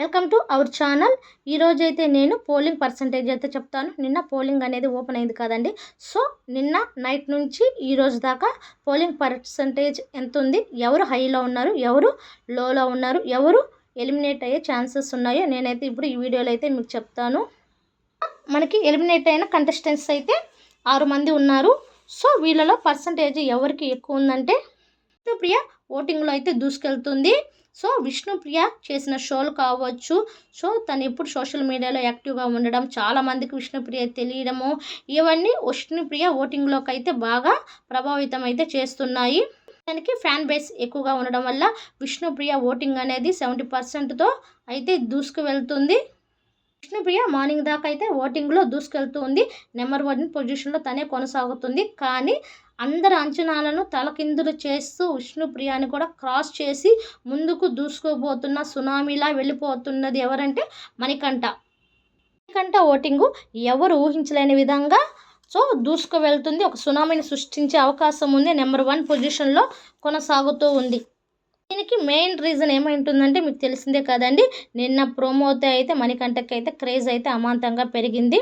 Welcome to our channel. ఈరోజు అయితే నేను పోలింగ్ పర్సంటేజ్ అయితే చెప్తాను. నిన్న పోలింగ్ అనేది ఓపెన్ అయింది కదండి. సో నిన్న నైట్ నుంచి ఈ రోజు దాకా పోలింగ్ పర్సంటేజ్ ఎంత ఉంది ఎవరు హైలో ఉన్నారు? ఎవరు లోలో ఉన్నారు? ఎవరు ఎలిమినేట్ అయ్యే ఛాన్సెస్ ఉన్నాయో నేనైతే ఇప్పుడు ఈ వీడియోలో అయితే మీకు చెప్తాను. మనకి ఎలిమినేట్ అయిన కంటెస్టెంట్స్ అయితే ఆరు మంది ఉన్నారు. సో వీళ్ళలో పర్సంటేజ్ ఎవరికి ఎక్కువ ఉందంటే విష్ణుప్రియ ఓటింగ్లో అయితే దూసుకెళ్తుంది. సో విష్ణుప్రియ చేసిన షోలు కావచ్చు. సో తను ఎప్పుడు సోషల్ మీడియాలో యాక్టివ్గా ఉండడం చాలామందికి విష్ణుప్రియ తెలియడము ఇవన్నీ విష్ణుప్రియ ఓటింగ్లోకి అయితే బాగా ప్రభావితం అయితే చేస్తున్నాయి. దానికి ఫ్యాన్ బేస్ ఎక్కువగా ఉండడం వల్ల విష్ణుప్రియ ఓటింగ్ అనేది సెవెంటీ పర్సెంట్తో అయితే దూసుకు వెళ్తుంది విష్ణుప్రియ మార్నింగ్ దాకా అయితే ఓటింగ్లో దూసుకెళ్తూ ఉంది. నెంబర్ వన్ పొజిషన్లో తనే కొనసాగుతుంది. కానీ అందరి అంచనాలను తలకిందులు చేస్తూ విష్ణుప్రియాని కూడా క్రాస్ చేసి ముందుకు దూసుకోబోతున్న సునామీలా వెళ్ళిపోతున్నది ఎవరంటే మణికంఠ. మణికంఠ ఓటింగు ఎవరు ఊహించలేని విధంగా సో దూసుకు వెళ్తుంది ఒక సునామీని సృష్టించే అవకాశం ఉంది. నెంబర్ వన్ పొజిషన్లో కొనసాగుతూ ఉంది. దీనికి మెయిన్ రీజన్ ఏమైంటుందంటే మీకు తెలిసిందే కదండి. నిన్న ప్రోమోతో అయితే మణికంఠకి అయితే క్రేజ్ అయితే అమాంతంగా పెరిగింది.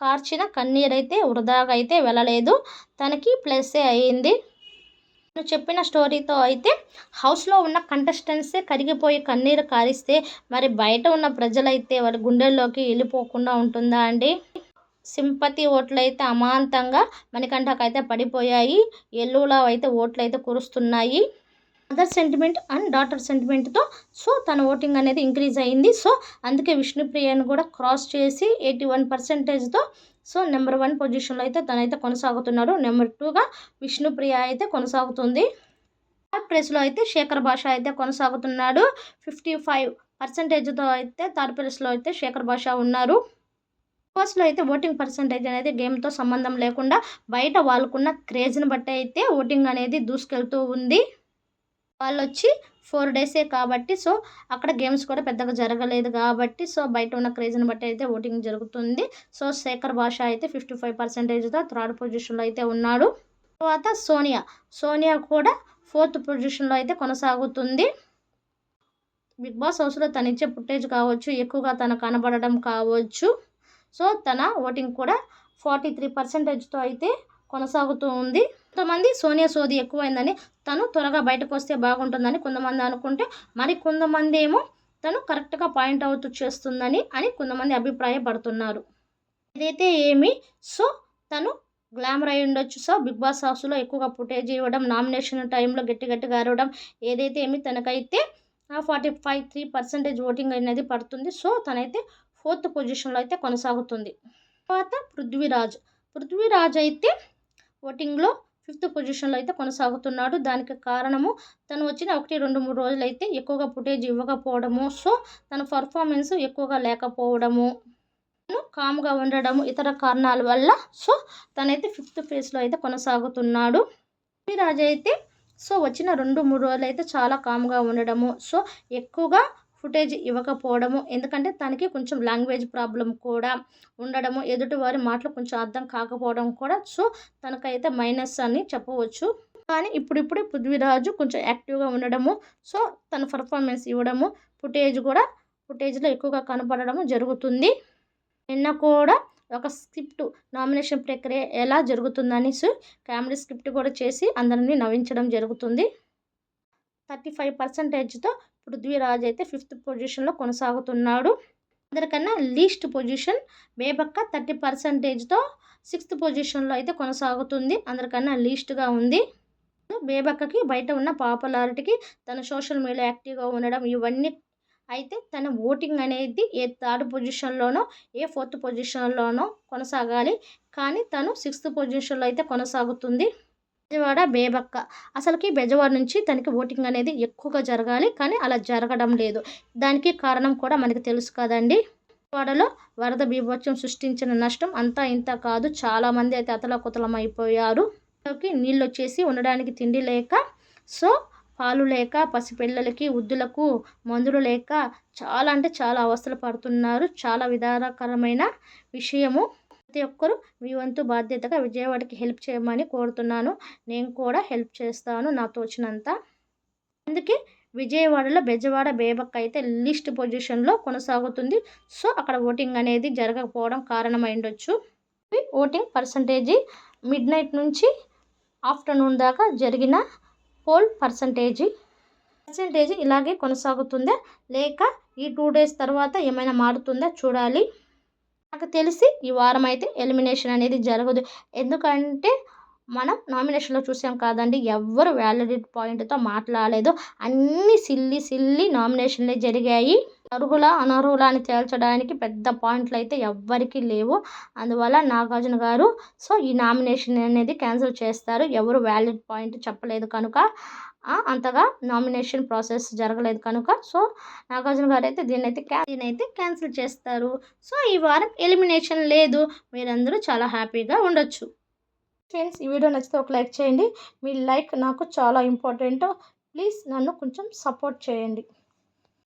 కార్చిన కన్నీరు అయితే వృధాగా అయితే వెళ్ళలేదు. తనకి ప్లస్సే అయ్యింది? నేను చెప్పిన స్టోరీతో అయితే హౌస్లో ఉన్న కంటెస్టెంట్సే కరిగిపోయి కన్నీరు కారిస్తే మరి బయట ఉన్న ప్రజలైతే వారి గుండెల్లోకి వెళ్ళిపోకుండా ఉంటుందా అండి? సింపతి ఓట్లు అయితే అమాంతంగా మణికంఠకైతే పడిపోయాయి. ఎల్లులో అయితే ఓట్లు అయితే కురుస్తున్నాయి. మదర్ సెంటిమెంట్ అండ్ డాటర్ సెంటిమెంట్తో సో తన ఓటింగ్ అనేది ఇంక్రీజ్ అయింది. సో అందుకే విష్ణుప్రియను కూడా క్రాస్ చేసి ఎయిటీ వన్ పర్సెంటేజ్తో సో నెంబర్ వన్ పొజిషన్లో అయితే తనైతే కొనసాగుతున్నాడు. నెంబర్ టూగా విష్ణుప్రియ అయితే కొనసాగుతుంది. థర్డ్ ప్లేస్లో అయితే శేఖర్ భాష అయితే కొనసాగుతున్నాడు. ఫిఫ్టీ ఫైవ్ పర్సెంటేజ్తో అయితే థర్డ్ ప్లేస్లో అయితే శేఖర్ భాష ఉన్నారు. ఫస్ట్లో అయితే ఓటింగ్ పర్సంటేజ్ అనేది గేమ్తో సంబంధం లేకుండా బయట వాళ్ళకున్న క్రేజ్ని బట్టి అయితే ఓటింగ్ అనేది దూసుకెళ్తూ ఉంది. వాళ్ళు వచ్చి ఫోర్ డేసే కాబట్టి సో అక్కడ గేమ్స్ కూడా పెద్దగా జరగలేదు కాబట్టి సో బయట ఉన్న క్రేజ్ని బట్టి అయితే ఓటింగ్ జరుగుతుంది. సో శేఖర్ భాష అయితే ఫిఫ్టీ ఫైవ్ పర్సెంటేజ్తో థర్డ్ పొజిషన్లో అయితే ఉన్నాడు. తర్వాత సోనియా. సోనియా కూడా ఫోర్త్ పొజిషన్లో అయితే కొనసాగుతుంది. బిగ్ బాస్ హౌస్లో తను ఇచ్చే ఫుటేజ్ కావచ్చు ఎక్కువగా తను కనబడడం కావచ్చు. సో తన ఓటింగ్ కూడా ఫార్టీ త్రీ పర్సెంటేజ్తో అయితే కొనసాగుతూ ఉంది. కొంతమంది సోనియా సోది ఎక్కువైందని తను త్వరగా బయటకు వస్తే బాగుంటుందని కొంతమంది అనుకుంటే మరి కొంతమంది ఏమో తను కరెక్ట్గా పాయింట్ అవుట్ చేస్తుందని అని కొంతమంది అభిప్రాయపడుతున్నారు. ఇదైతే ఏమి సో తను గ్లామర్ అయి ఉండొచ్చు. సో బిగ్ బాస్ హౌస్లో ఎక్కువగా ఫుటేజ్ ఇవ్వడం నామినేషన్ టైంలో గట్టి గట్టిగా అరవడం ఏదైతే ఏమి తనకైతే forty five three percentage voting అనేది పడుతుంది సో తనైతే ఫోర్త్ పొజిషన్లో అయితే కొనసాగుతుంది. తర్వాత పృథ్వీరాజ్. పృథ్వీరాజ్ అయితే ఓటింగ్లో ఫిఫ్త్ పొజిషన్లో అయితే కొనసాగుతున్నాడు. దానికి కారణము తను వచ్చిన ఒకటి రెండు మూడు రోజులు అయితే ఎక్కువగా ఫుటేజ్ ఇవ్వకపోవడము. సో తన పర్ఫార్మెన్స్ ఎక్కువగా లేకపోవడము. కామ్గా ఉండడము ఇతర కారణాల వల్ల. సో తనైతే ఫిఫ్త్ ఫేజ్లో అయితే కొనసాగుతున్నాడు. రాజు అయితే సో వచ్చిన రెండు మూడు రోజులు అయితే చాలా కామ్గా ఉండడము. సో ఎక్కువగా ఫుటేజ్ ఇవ్వకపోవడము ఎందుకంటే తనకి కొంచెం లాంగ్వేజ్ ప్రాబ్లం కూడా ఉండడము ఎదుటి వారి మాటలు కొంచెం అర్థం కాకపోవడం కూడా. సో తనకైతే మైనస్ అని చెప్పవచ్చు. కానీ ఇప్పుడిప్పుడే పృథ్వీరాజు కొంచెం యాక్టివ్గా ఉండడము సో తన పర్ఫార్మెన్స్ ఇవ్వడము ఫుటేజ్ కూడా ఫుటేజ్లో ఎక్కువగా కనపడడము జరుగుతుంది. నిన్న కూడా ఒక స్క్రిప్ట్ నామినేషన్ ప్రక్రియ ఎలా జరుగుతుందని సో కామెడీ స్క్రిప్ట్ కూడా చేసి అందరినీ నవ్వించడం జరుగుతుంది. థర్టీ ఫైవ్ పర్సెంటేజ్తో పృథ్వీరాజ్ అయితే ఫిఫ్త్ పొజిషన్లో కొనసాగుతున్నాడు. అందరికన్నా లీస్ట్ పొజిషన్ బేబక్క థర్టీ పర్సెంటేజ్తో సిక్స్త్ పొజిషన్లో అయితే కొనసాగుతుంది. అందరికన్నా లీస్ట్గా ఉంది. బేబక్కకి బయట ఉన్న పాపులారిటీకి తన సోషల్ మీడియా యాక్టివ్గా ఉండడం ఇవన్నీ అయితే తన ఓటింగ్ అనేది ఏ థర్డ్ పొజిషన్లోనో ఏ ఫోర్త్ పొజిషన్లోనో కొనసాగాలి. కానీ తను సిక్స్త్ పొజిషన్లో అయితే కొనసాగుతుంది. బెజవాడ బేబక్క. అసలుకి బెజవాడ నుంచి తనకి ఓటింగ్ అనేది ఎక్కువగా జరగాలి కానీ అలా జరగడం లేదు. దానికి కారణం కూడా మనకి తెలుసు కదండి. బెజవాడలో వరద బీభత్సం సృష్టించిన నష్టం అంతా ఇంత కాదు. చాలామంది అయితే అతలకుతలం అయిపోయారు నీళ్ళు వచ్చేసి ఉండడానికి తిండి లేక సో పాలు లేక పసిపిల్లలకి వృద్ధులకు మందులు లేక చాలా అంటే చాలా అవస్థలు పడుతున్నారు. చాలా విధానకరమైన విషయము. ప్రతి ఒక్కరూ మీ వంతు బాధ్యతగా విజయవాడకి హెల్ప్ చేయమని కోరుతున్నాను. నేను కూడా హెల్ప్ చేస్తాను నా తోచినంత. అందుకే విజయవాడలో బెజవాడ బేబక్ అయితే లిస్ట్ పొజిషన్లో కొనసాగుతుంది. సో అక్కడ ఓటింగ్ అనేది జరగకపోవడం కారణమై ఉండొచ్చు ఓటింగ్ పర్సంటేజీ మిడ్ నైట్ నుంచి ఆఫ్టర్నూన్ దాకా జరిగిన పోల్ పర్సంటేజీ. పర్సంటేజ్ ఇలాగే కొనసాగుతుందా? లేక ఈ టూ డేస్ తర్వాత ఏమైనా మారుతుందా? చూడాలి. నాకు తెలిసి ఈ వారం అయితే ఎలిమినేషన్ అనేది జరగదు. ఎందుకంటే మనం నామినేషన్లో చూసాం కాదండి ఎవ్వరు వ్యాలిడిటీ పాయింట్తో మాట్లాడలేదు. అన్ని సిల్లి సిల్లి నామినేషన్లే జరిగాయి. అర్హుల అనర్హుల అని తేల్చడానికి పెద్ద పాయింట్లు అయితే ఎవ్వరికీ లేవు. అందువల్ల నాగార్జున గారు సో ఈ నామినేషన్ అనేది క్యాన్సిల్ చేస్తారు. ఎవరు వ్యాలిడ్ పాయింట్ చెప్పలేదు కనుక. అంతగా నామినేషన్ ప్రాసెస్ జరగలేదు కనుక. సో నాగార్జున గారు అయితే దీన్ని అయితే దీన్ని అయితే క్యాన్సిల్ చేస్తారు. సో ఈ వారం ఎలిమినేషన్ లేదు. మీరందరూ చాలా హ్యాపీగా ఉండొచ్చు. ఫ్రెండ్స్ ఈ వీడియో నచ్చితే ఒక లైక్ చేయండి. మీ లైక్ నాకు చాలా ఇంపార్టెంట్ ప్లీజ్ నన్ను కొంచెం సపోర్ట్ చేయండి.